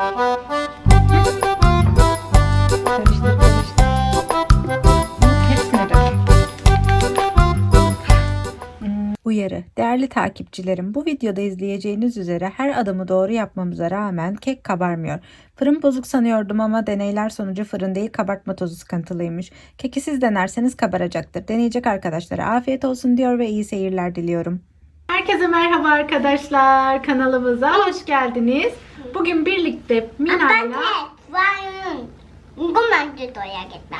Uyarı. Değerli takipçilerim, bu videoda izleyeceğiniz üzere her adımı doğru yapmamıza rağmen kek kabarmıyor. Fırın bozuk sanıyordum ama deneyler sonucu fırın değil kabartma tozu sıkıntılıymış. Keki siz denerseniz kabaracaktır. Deneyecek arkadaşlara afiyet olsun diyor ve iyi seyirler diliyorum. Herkese merhaba arkadaşlar. Kanalımıza hoş geldiniz. Bugün birlikte Mina'yla...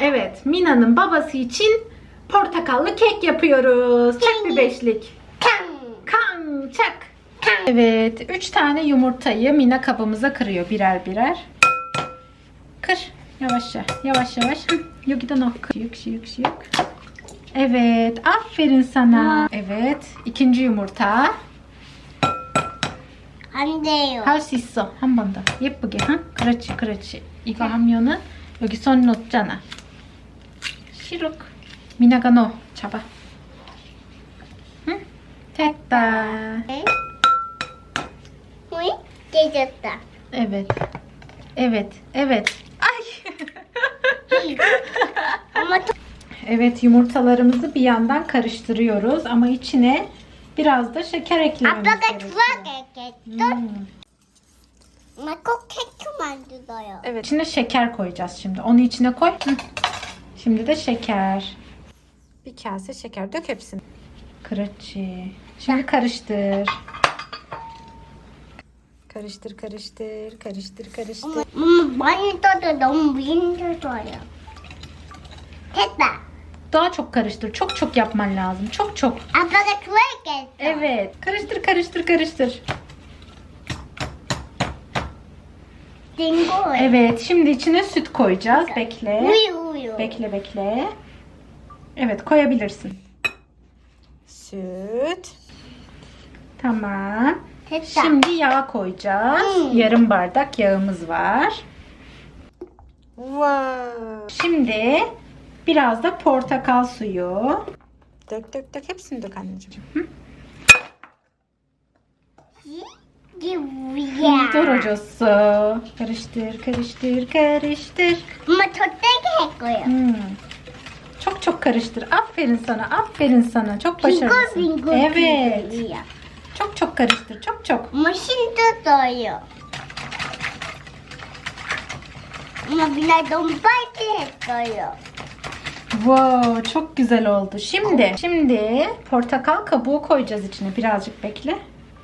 Evet, Mina'nın babası için portakallı kek yapıyoruz. Çak bir beşlik. Kan, Kan. çak. Evet, üç tane yumurtayı Mina kabımıza kırıyor birer birer. Kır. Yavaşça, yavaş yavaş. Yok Yokiden ok. Yok, yok, yok. Evet, aferin sana. Evet, ikinci yumurta. 안 돼요. 할 수 있어. 한 번 더. 예쁘게. 응? 그렇지, 그렇지. 이거 하면은 여기 손 놓잖아. 시룩. 미나가 넣어. 잡아. 응? 됐다. 우이? 깨졌다. Evet. Evet. Evet. Ay. 엄마 또 evet yumurtalarımızı bir yandan karıştırıyoruz ama içine biraz da şeker eklememiz 아빠가 gerekiyor. 좋아하겠겠어? Hmm. 엄마 꼭 케이크 만들어요. Evet. İçine şeker koyacağız şimdi. Onu içine koy. Hı. Şimdi de şeker. Bir kase şeker dök hepsini. Kırıcı. Şimdi karıştır. Karıştır, karıştır, karıştır, karıştır. 엄마, 엄마 많이 떠도 너무 힘들어요. 됐다. daha çok karıştır. Çok çok yapman lazım. Çok çok. Ablalıkları getir. Evet. Karıştır karıştır karıştır. Dingo. Evet. Şimdi içine süt koyacağız. Bekle. Uyu. Bekle bekle. Evet koyabilirsin. Süt. Tamam. Tekrar. Şimdi yağ koyacağız. Hmm. Yarım bardak yağımız var. Wow. Şimdi Biraz da portakal suyu. Dök dök dök hepsini dök anneciğim. Hı? Yeah. Dur hocası. Karıştır, karıştır, karıştır. Ama çok da Çok çok karıştır. Aferin sana, aferin sana. Çok başarılısın. Bingo, bingo, evet. Bingo, çok çok karıştır, çok çok. Ama şimdi doyuyor. Ama biraz dombay gerek doyuyor. Wow, çok güzel oldu. Şimdi, şimdi portakal kabuğu koyacağız içine. Birazcık bekle.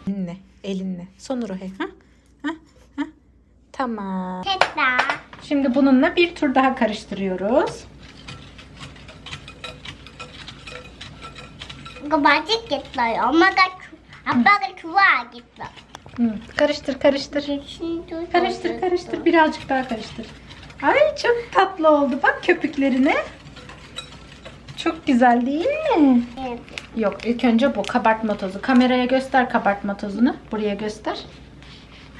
Elinle, elinle. Sonuru he. Ha? Ha? Ha? Tamam. 됐다. Şimdi bununla bir tur daha karıştırıyoruz. 이거 맛있겠어요. 엄마가 주- 아빠가 좋아하겠어. Hı, Karıştır, karıştır. 신도 Karıştır, karıştır. Birazcık daha karıştır. Ay çok tatlı oldu. Bak köpüklerine. Çok güzel değil mi? Evet. Yok ilk önce bu kabartma tozu. Kameraya göster kabartma tozunu. Buraya göster.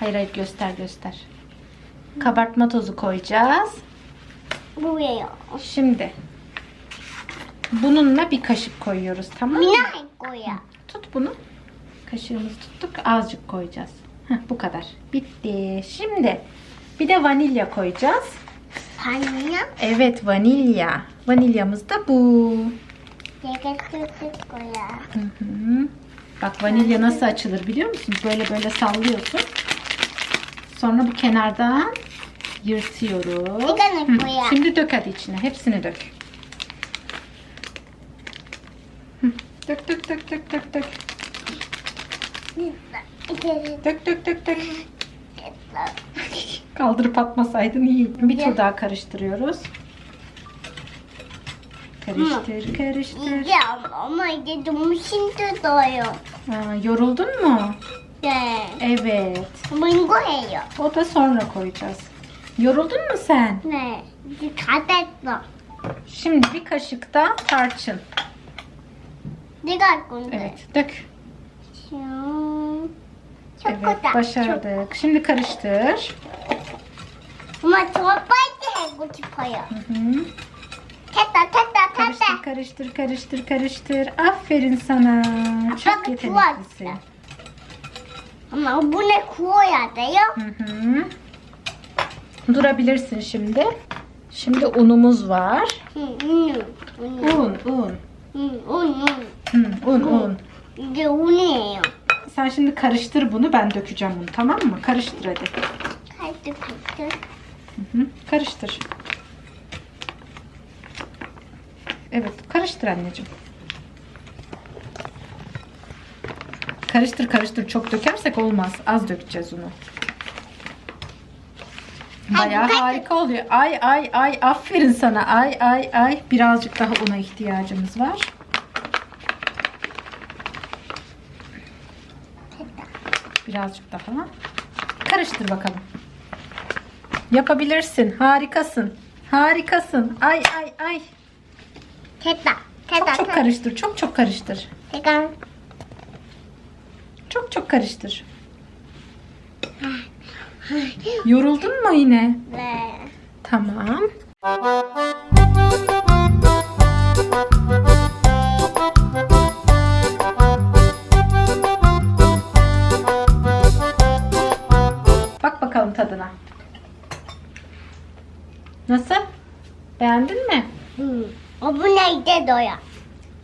Hayır hayır göster göster. Kabartma tozu koyacağız. Buraya. Şimdi bununla bir kaşık koyuyoruz tamam mı? Minik koya. Tut bunu. Kaşığımızı tuttuk. Azıcık koyacağız. Heh, bu kadar. Bitti. Şimdi bir de vanilya koyacağız. Vanilya? Evet vanilya. Vanilyamız da bu. Hı hı. Bak vanilya nasıl açılır biliyor musun? Böyle böyle sallıyorsun. Sonra bu kenardan yırtıyoruz. Şimdi dök hadi içine. Hepsini dök. Dök dök dök dök dök dök. Dök dök dök dök. Kaldırıp atmasaydın iyi. Bir tur daha karıştırıyoruz. Karıştır, karıştır. Yiyeceğim ama yedim şimdi doyuyor. Ha, yoruldun mu? Evet. Evet. Mango yiyor. O da sonra koyacağız. Yoruldun mu sen? Ne? Dikkat etme. Şimdi bir kaşık da tarçın. Dikkat etme. Evet, dök. Çok evet, güzel. başardık. Şimdi karıştır. Ama çok baydı. Bu tipaya. Hı hı. Teta teta karıştır, karıştır, karıştır. Aferin sana. Çok yeteneklisin. Ama bu ne kuvayadı ya? Hı hı. Durabilirsin şimdi. Şimdi unumuz var. Un, un. Un, un. Un, un. Un ne ya? Sen şimdi karıştır bunu ben dökeceğim bunu tamam mı? Karıştır hadi. Hadi karıştır. Hı hı. Karıştır. Evet, karıştır anneciğim. Karıştır karıştır. Çok dökersek olmaz. Az dökeceğiz onu. Hadi. harika oluyor. Ay ay ay aferin sana. Ay ay ay. Birazcık daha una ihtiyacımız var. Birazcık daha. Karıştır bakalım. Yapabilirsin. Harikasın. Harikasın. Ay ay ay. Teta. Teta. Çok çok karıştır. Çok çok karıştır. Teta. Çok çok karıştır. Yoruldun mu yine? Tamam. Bak bakalım tadına. Nasıl? Beğendin mi? 음. 어분에 이제 넣어요.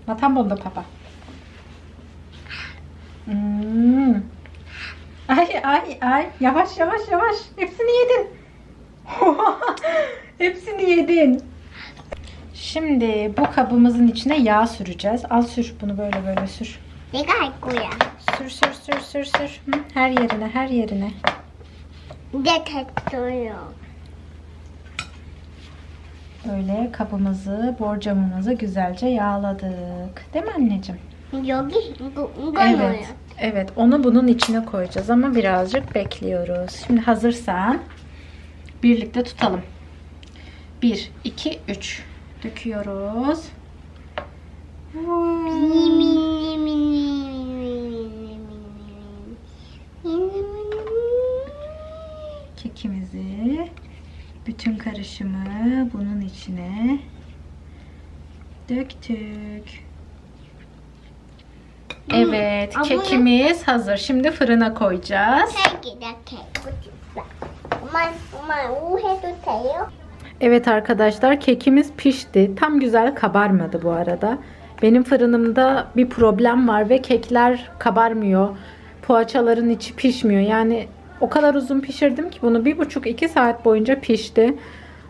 Matan bomba papa. Hmm. Ay ay ay. Yavaş yavaş yavaş. Hepsini yedin. Hepsini yedin. Şimdi bu kabımızın içine yağ süreceğiz. Al sür bunu böyle böyle sür. 내가 할 거야. Sür sür sür sür sür. Hı, Her yerine her yerine. 이제 됐어요. Böyle kabımızı, borcamımızı güzelce yağladık. Değil mi anneciğim? Evet. Evet, onu bunun içine koyacağız ama birazcık bekliyoruz. Şimdi hazırsan birlikte tutalım. 1 2 3 döküyoruz. Hmm. Bütün karışımı bunun içine döktük. Evet, Abla- kekimiz hazır. Şimdi fırına koyacağız. Evet arkadaşlar, kekimiz pişti. Tam güzel kabarmadı bu arada. Benim fırınımda bir problem var ve kekler kabarmıyor. Poğaçaların içi pişmiyor. Yani o kadar uzun pişirdim ki bunu bir buçuk iki saat boyunca pişti.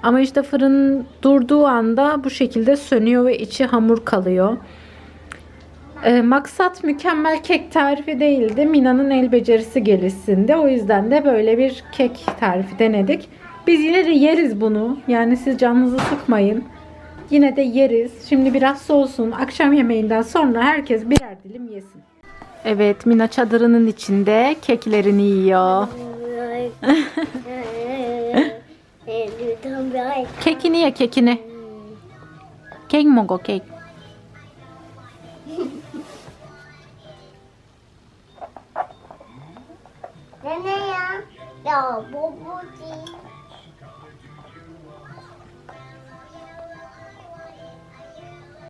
Ama işte fırın durduğu anda bu şekilde sönüyor ve içi hamur kalıyor. Ee, maksat mükemmel kek tarifi değildi. Mina'nın el becerisi gelişsindi. O yüzden de böyle bir kek tarifi denedik. Biz yine de yeriz bunu. Yani siz canınızı sıkmayın. Yine de yeriz. Şimdi biraz soğusun. Akşam yemeğinden sonra herkes birer dilim yesin. Evet Mina çadırının içinde keklerini yiyor. Kekini ye kekini. Kek 먹어 kek.